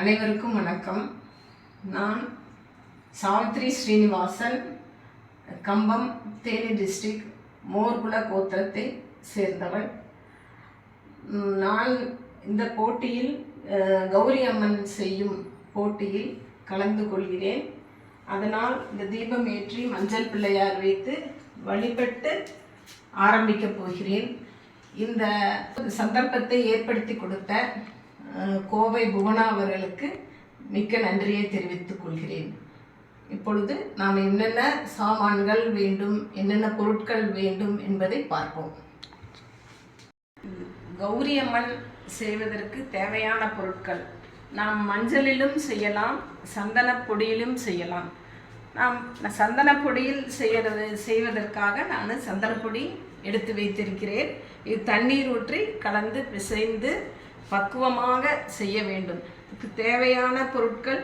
அனைவருக்கும் வணக்கம். நான் சாவித்ரி ஸ்ரீனிவாசன் கம்பம் தேனி டிஸ்ட்ரிக் மோர்குல கோத்திரத்தை சேர்ந்தவள். நான் இந்த போட்டியில் கௌரி அம்மன் செய்யும் போட்டியில் கலந்து கொள்கிறேன். அதனால் இந்த தீபம் ஏற்றி மஞ்சள் பிள்ளையார் வைத்து வழிபட்டு ஆரம்பிக்கப் போகிறேன். இந்த சந்தர்ப்பத்தை ஏற்படுத்தி கொடுத்த கோவை புவனா அவர்களுக்கு மிக்க நன்றியை தெரிவித்துக் கொள்கிறேன். இப்பொழுது நாம் என்னென்ன சாமான்கள் வேண்டும் என்னென்ன பொருட்கள் வேண்டும் என்பதை பார்ப்போம். கௌரி அம்மன் செய்வதற்கு தேவையான பொருட்கள். நாம் மஞ்சளிலும் செய்யலாம் சந்தனப்பொடியிலும் செய்யலாம். நாம் சந்தனப் பொடியில் செய்யறது செய்வதற்காக நான் சந்தனப்பொடி எடுத்து வைத்திருக்கிறேன். இது தண்ணீர் ஊற்றி கலந்து பிசைந்து பக்குவமாக செய்ய வேண்டும். இதுக்கு தேவையான பொருட்கள்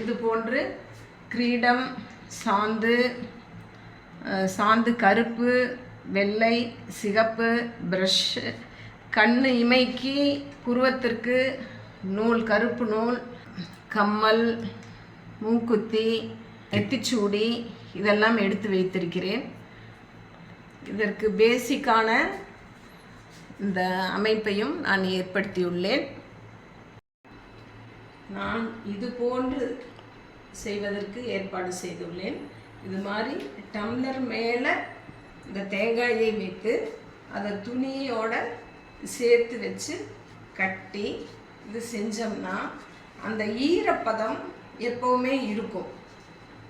இது போன்று கிரீடம் சாந்து சாந்து கருப்பு வெள்ளை சிகப்பு ப்ரஷ்ஷு கண் இமைக்கு புருவத்திற்கு நூல் கருப்பு நூல் கம்மல் மூக்குத்தி நெத்திச்சூடி இதெல்லாம் எடுத்து வைத்திருக்கிறேன். இதற்கு பேசிக்கான இந்த அமைப்பையும் நான் ஏற்படுத்தியுள்ளேன். நான் இது போன்று செய்வதற்கு ஏற்பாடு செய்துள்ளேன். இது மாதிரி டம்ளர் மேலே இந்த தேங்காயை வைத்து அதை துணியோட சேர்த்து வச்சு கட்டி இது செஞ்சோம்னா அந்த ஈரப்பதம் எப்போவுமே இருக்கும்.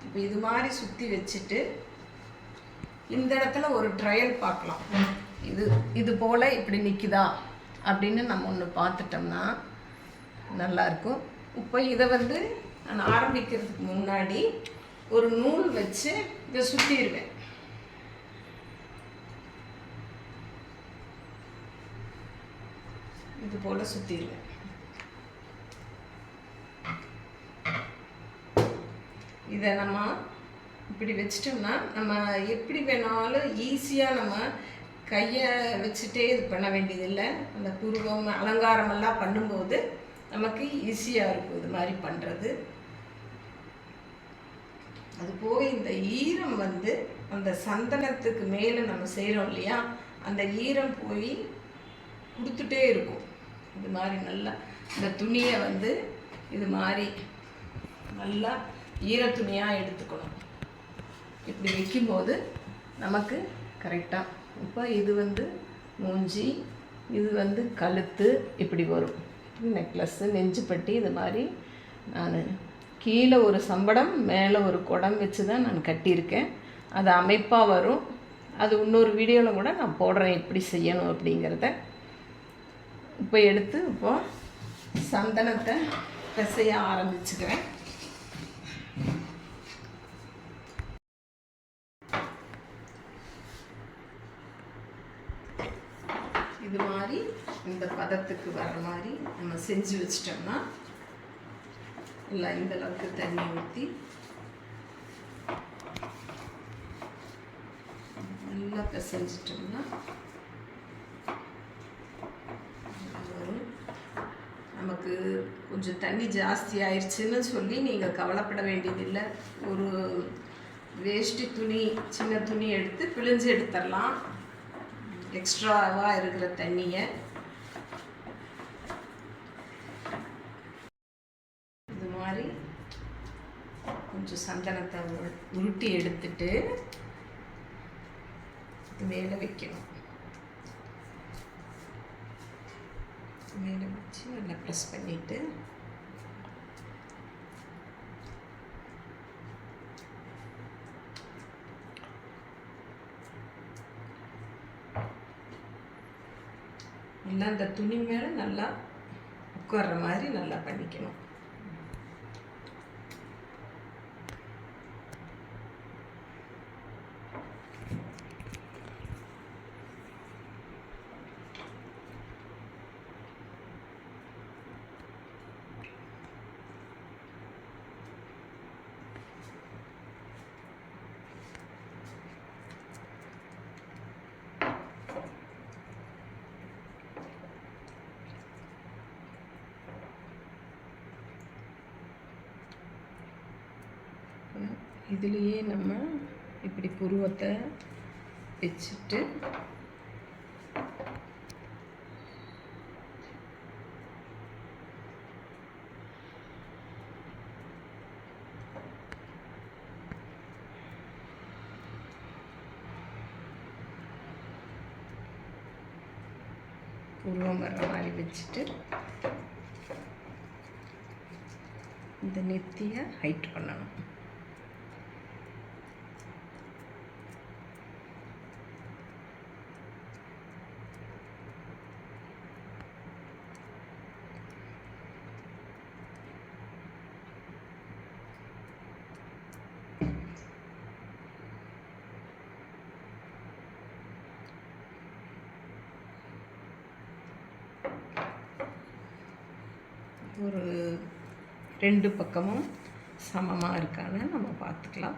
இப்போ இது மாதிரி சுற்றி வச்சுட்டு இந்த இடத்துல ஒரு ட்ரையல் பார்க்கலாம். இது இது போல் இப்படி நிற்குதா அப்படின்னு நம்ம ஒன்று பார்த்துட்டோம்னா நல்லாயிருக்கும் இப்போ இதை வந்து நான் ஆரம்பிக்கிறதுக்கு முன்னாடி ஒரு நூல் வச்சு இதை சுற்றிடுவேன் இது போல் சுற்றிடுவேன் இதை நம்ம இப்படி வச்சிட்டோம்னா நம்ம எப்படி வேணாலும் ஈஸியாக நம்ம கையை வச்சுட்டே இது பண்ண வேண்டியதில்லை. அந்த புருவம் அலங்காரமெல்லாம் பண்ணும்போது நமக்கு ஈஸியாக இருக்கும் இது மாதிரி பண்ணுறது அது போக இந்த ஈரம் வந்து அந்த சந்தனத்துக்கு மேலே நம்ம செய்கிறோம் இல்லையா? அந்த ஈரம் போய் கொடுத்துட்டே இருக்கும். இது மாதிரி நல்லா இந்த துணியை வந்து இது மாதிரி நல்லா ஈர துணியாக எடுத்துக்கணும். இப்படி வைக்கும்போது நமக்கு கரெக்டாக இப்போ இது வந்து மூஞ்சி இது வந்து கழுத்து இப்படி வரும். நெக்லஸ்ஸு நெஞ்சுப்பட்டி இது மாதிரி நான் கீழே ஒரு சம்படம் மேலே ஒரு குடம் வச்சு தான் நான் கட்டியிருக்கேன். அது அமைப்பாக வரும். அது இன்னொரு வீடியோவில் கூட நான் போடுறேன் எப்படி செய்யணும் அப்படிங்கிறத. இப்போ எடுத்து இப்போது சந்தனத்தை பிசைய ஆரம்பிச்சுக்கிறேன். இது மாதிரி இந்த பதத்துக்கு வர மாதிரி நம்ம செஞ்சு வச்சிட்டோம்னா இல்லை இந்த அளவுக்கு தண்ணி ஊற்றி நல்லா பிசைஞ்சிட்டோம்னா வரும். நமக்கு கொஞ்சம் தண்ணி ஜாஸ்தி ஆயிடுச்சுன்னு சொல்லி நீங்கள் கவலைப்பட வேண்டியதில்லை. ஒரு வேஷ்டி துணி சின்ன துணி எடுத்து பிழிஞ்சு எடுத்துடலாம். எக்ஸ்ட்ராவாக இருக்கிற தண்ணியை இது மாதிரி கொஞ்சம் சந்தனத்தை உருட்டி எடுத்துட்டு இது மேலே வைக்கணும். மேலே வச்சு நல்லா ப்ரெஸ் பண்ணிவிட்டு நல்லா இந்த துணி மேலே நல்லா உட்கார்ற மாதிரி நல்லா பண்ணிக்கணும். இதுலேயே நம்ம இப்படி புருவத்தை வச்சுட்டு உருவம் வர மாதிரி வச்சுட்டு இந்த நெத்தியை ஹைட் பண்ணணும் ஒரு ரெண்டு பக்கமும் சமமாக இருக்கான்னு நம்ம பார்த்துக்கலாம்.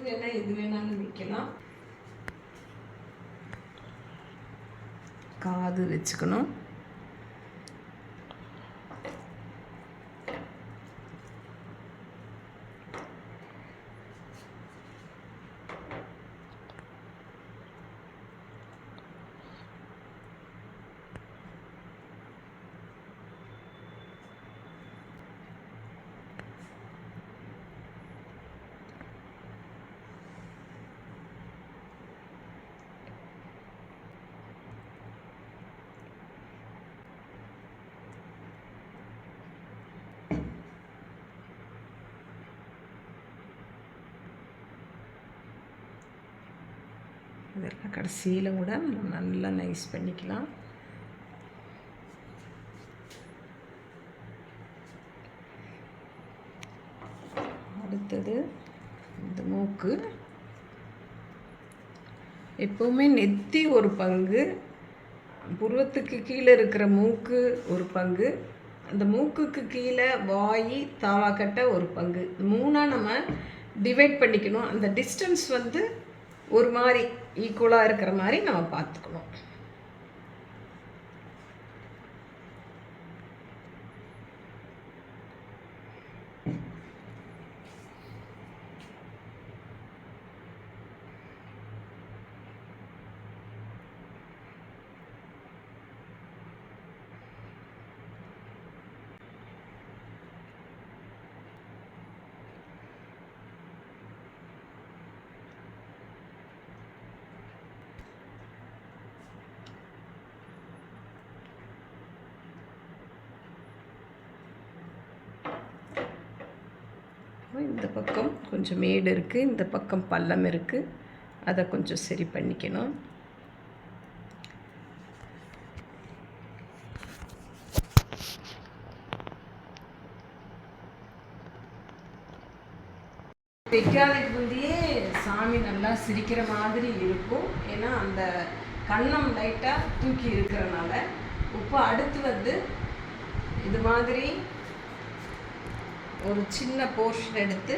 இதுக்கு எது வேணாலும் வைக்கலாம். காது வச்சுக்கணும். இதெல்லாம் கடைசியில் கூட நம்ம நல்லா நைஸ் பண்ணிக்கலாம். அடுத்தது இந்த மூக்கு. எப்போவுமே நெத்தி ஒரு பங்கு புருவத்துக்கு கீழே இருக்கிற மூக்கு ஒரு பங்கு அந்த மூக்குக்கு கீழே வாய் தாவாக்கட்டை ஒரு பங்கு. மூணாக நம்ம டிவைட் பண்ணிக்கணும். அந்த டிஸ்டன்ஸ் வந்து ஒரு மாதிரி ஈக்குவலாக இருக்கிற மாதிரி நம்ம பார்த்துக்கணும். இந்த பக்கம் கொஞ்சம் மேடு இருக்குது இந்த பக்கம் பள்ளம் இருக்குது அதை கொஞ்சம் சரி பண்ணிக்கணும். வைக்காததுக்கு முந்தையே சாமி நல்லா சிரிக்கிற மாதிரி இருக்கும். ஏன்னா அந்த கண்ணம் லைட்டாக தூக்கி இருக்கிறனால இப்போ அடுத்து வந்து இது மாதிரி ஒரு சின்ன போர்ஷன் எடுத்து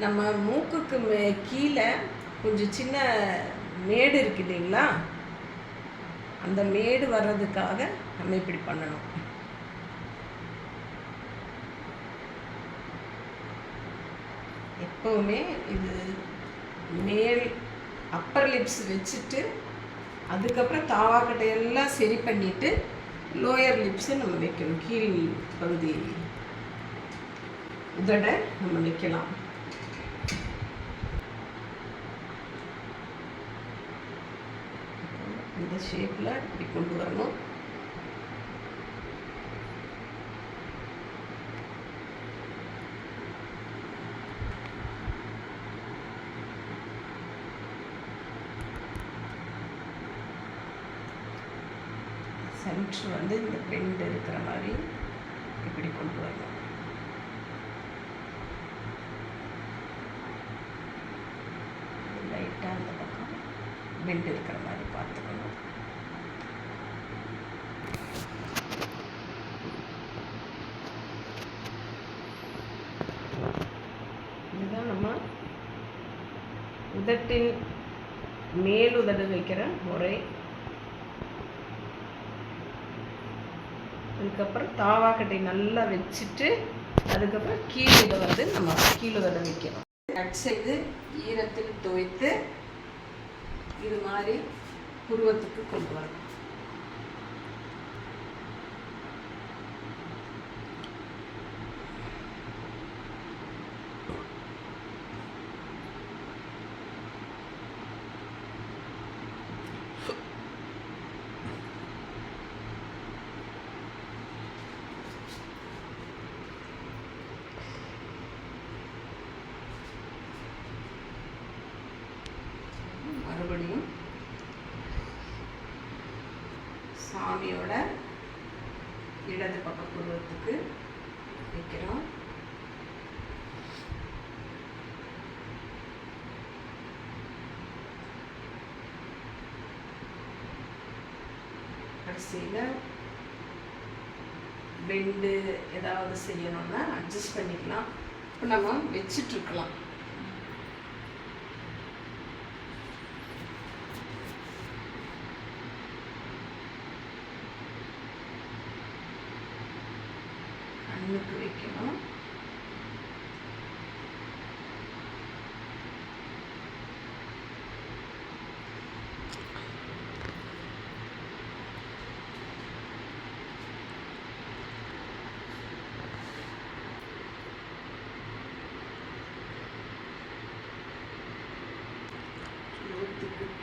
நம்ம மூக்குக்கு மே கீழே கொஞ்சம் சின்ன மேடு இருக்கு இல்லைங்களா? அந்த மேடு வர்றதுக்காக நம்ம இப்படி பண்ணணும். எப்போவுமே இது மேல் அப்பர் லிப்ஸ் வச்சுட்டு அதுக்கப்புறம் தாவாக்கட்டை எல்லாம் சரி பண்ணிவிட்டு லோயர் லிப்ஸை நம்ம வைக்கணும். கீழ் பகுதி உதட நம்ம வைக்கலாம். இந்த ஷேப்பில் இப்படி கொண்டு வரணும். சென்ட்ரு வந்து இந்த பெண்ட் இருக்கிற மாதிரி இப்படி கொண்டு வரணும். பெண்ட் இருக்கிற மாதிரி பார்த்துக்கணும். இதுதான் நம்ம உதட்டின் மேலுதடு வைக்கிற முறை. அதுக்கப்புறம் தாவாக்கட்டை நல்லா வச்சுட்டு அதுக்கப்புறம் கீழே இதை வந்து நம்ம கீழே உதட வைக்கிறோம். கட் செய்து ஈரத்தில் துவைத்து இது மாதிரி உருவத்துக்கு கொண்டு வரணும். சாமியோட இடது பக்க புருவத்துக்கு வைக்கிறோம். கடைசியில் பெண்டு ஏதாவது செய்யணும்னா அட்ஜஸ்ட் பண்ணிக்கலாம். இப்போ நம்ம வச்சிட்ருக்கலாம் கண்ணுக்கு வைக்கணும்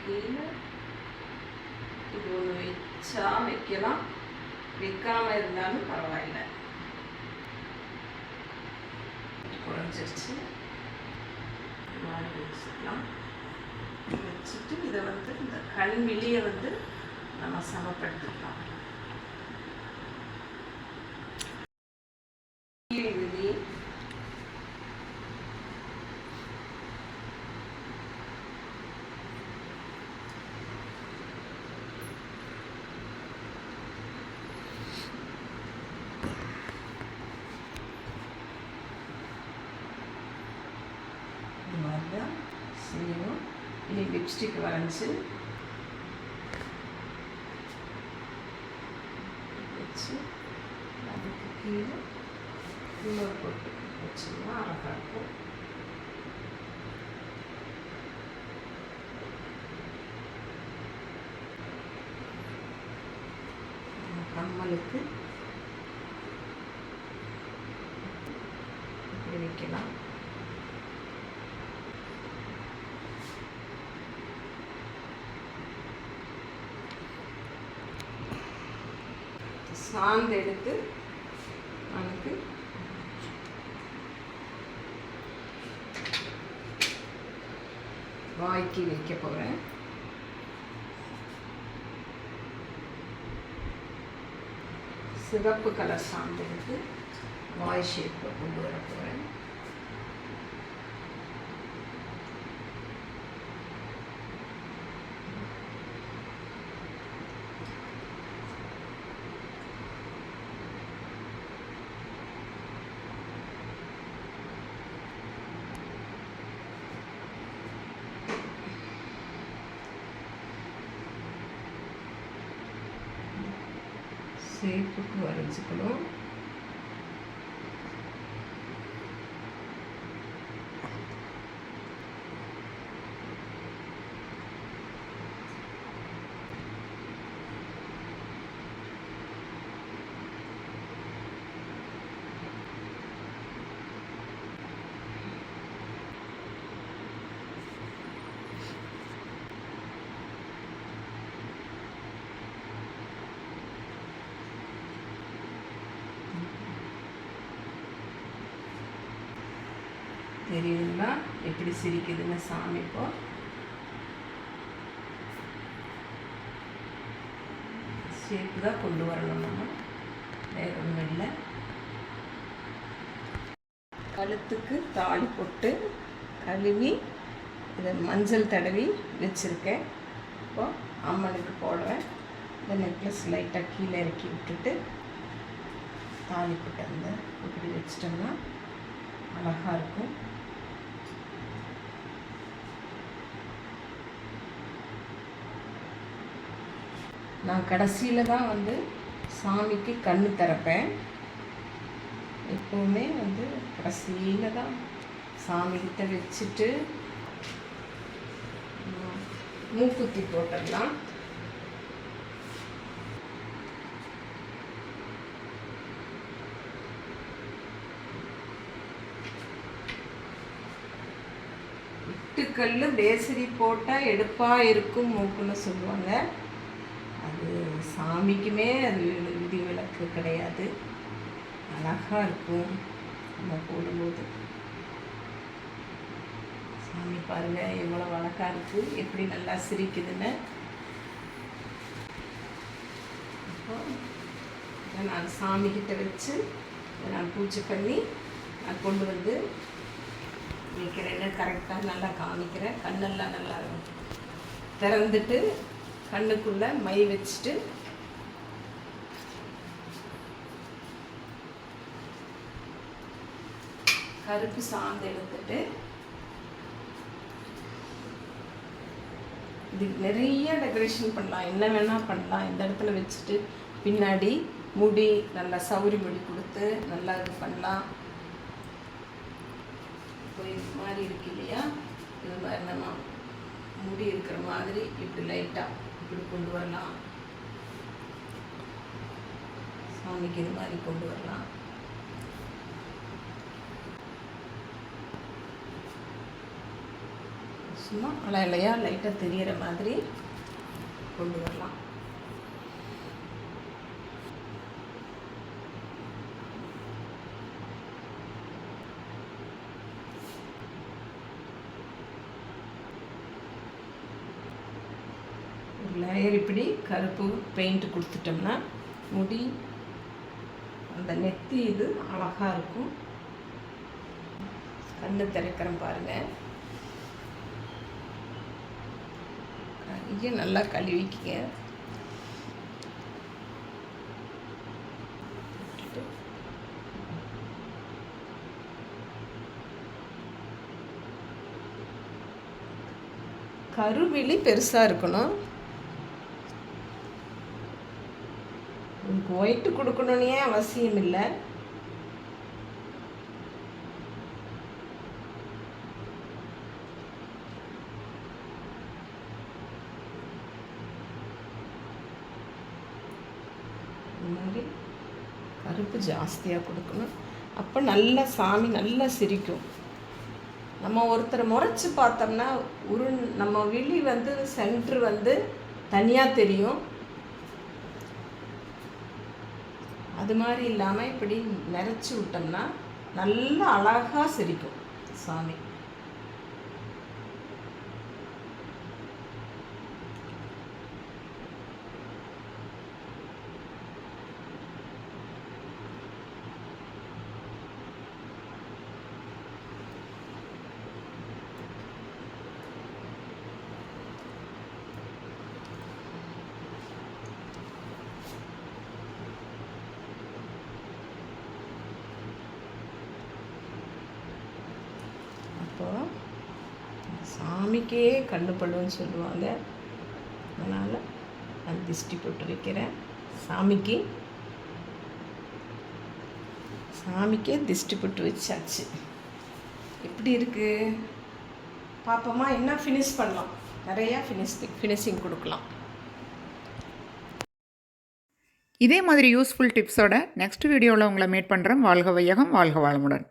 கீழே இது ஒன்று வச்சா வைக்கலாம். வைக்காம இருந்தாலும் பரவாயில்லை. குறைஞ்சிருச்சு மாறி மாதிரி வச்சுக்கலாம் வச்சுட்டு இதை வந்து இந்த கண் வெளியை வந்து நம்ம சமப்படுத்திக்கலாம் கீழ் விழி இந்த மாதிரி தான் செய்யணும். இனி லிப்ஸ்டிக் வரைஞ்சி வச்சு அதுக்கு கீழே இன்னொரு போட்டு வச்சோம்னா அழகாக இருக்கும். கம்மலுக்கு இப்படி வைக்கலாம் சாந்து எடுத்து நமக்கு வாய்க்கு வைக்க போகிறேன் சிவப்பு கலர் சாந்து எடுத்து வாய் ஷேப்பில் கொண்டு வர போகிறேன் ஷேப்புக்கு வரைஞ்சிக்கணும் தெரியுங்களா எப்படி சிரிக்குதுன்னு சாமி இப்போ ஷேப்பு தான் கொண்டு வரணும் நம்ம வேற ஒன்றும் இல்லை கழுத்துக்கு தாலி போட்டு கழுவி இதை மஞ்சள் தடவி வச்சுருக்கேன் இப்போ அம்மனுக்கு போடுவேன் இந்த நெக்லஸ் லைட்டாக கீழே இறக்கி விட்டுட்டு தாலி போட்டு அந்த இப்படி வச்சிட்டோம்னா அழகாக இருக்கும் நான் கடைசியில் தான் வந்து சாமிக்கு கண் திறப்பேன். எப்போவுமே வந்து கடைசியில் தான் சாமிக்கிட்ட வச்சுட்டு மூக்குத்தி போட்டுடலாம். இட்டுக்கல் பேசரி போட்டால் எடுப்பாக இருக்கும் மூக்குன்னு சொல்லுவாங்க. அது சாமிக்குமே அது விதி விளக்கு கிடையாது. அழகாக இருக்கும் நம்ம போடும்போது. சாமி பாருங்கள் எவ்வளோ அழகாக இருக்குது எப்படி நல்லா சிரிக்குதுன்னு. அப்போ இதை நான் சாமிக்கிட்ட வச்சு இதை நான் பூஜை பண்ணி நான் கொண்டு வந்து வைக்கிறேன்னு கரெக்டாக நல்லா காமிக்கிறேன். கண்ணெல்லாம் நல்லா திறந்துட்டு கண்ணுக்குள்ளே மை வச்சுட்டு கருப்பு சாந்து எடுத்துட்டு இது நிறைய டெக்கரேஷன் பண்ணலாம். என்ன வேணால் பண்ணலாம். இந்த இடத்துல வச்சுட்டு பின்னாடி முடி நல்லா சௌரி முடி கொடுத்து நல்லா இது பண்ணலாம். இப்போ இது மாதிரி இருக்கு இல்லையா? இது மாதிரி நம்ம முடி இருக்கிற மாதிரி இப்படி லைட்டாக இப்படி கொண்டு வரலாம். சாமிக்கு இது மாதிரி கொண்டு வரலாம். சும்மா அலையா லைட்டாக தெரிகிற மாதிரி கொண்டு வரலாம் ஒரு லேயர் இப்படி கருப்பு பெயிண்ட் கொடுத்துட்டோம்னா முடி அந்த நெத்தி இது அழகாக இருக்கும். கண்ணு திறக்கிறேன் பாருங்கள் கையை நல்லா கழுவிக்கிங்க. கருவிழி பெருசாக இருக்கணும். ஒயிட்டு கொடுக்கணுன்னே அவசியம் இல்லை. இந்த மாதிரி கருப்பு ஜாஸ்தியாக கொடுக்கணும். அப்போ நல்லா சாமி நல்லா சிரிக்கும். நம்ம ஒருத்தரை முறைச்சி பார்த்தோம்னா உரு நம்ம விழி வந்து சென்ட்ரு வந்து தனியாக தெரியும். அது மாதிரி இல்லாமல் இப்படி நிறச்சி விட்டோம்னா நல்லா அழகாக சிரிக்கும். சாமி அப்போ சாமிக்கே கண்ணு பழுன்னு சொல்லுவாங்க. அதனால் நான் திஷ்டி போட்டு வைக்கிறேன். சாமிக்கு. சாமிக்கே திஷ்டி போட்டு வச்சாச்சு. எப்படி இருக்குது பார்ப்போமா என்ன ஃபினிஷ் பண்ணலாம்? நிறையா ஃபினிஷ் ஃபினிஷிங் கொடுக்கலாம். இதே மாதிரி யூஸ்ஃபுல் டிப்ஸோட நெக்ஸ்ட் வீடியோவில் உங்களை மீட் பண்ணுறேன் வாழ்க வையகம் வாழ்க வாழமுடன்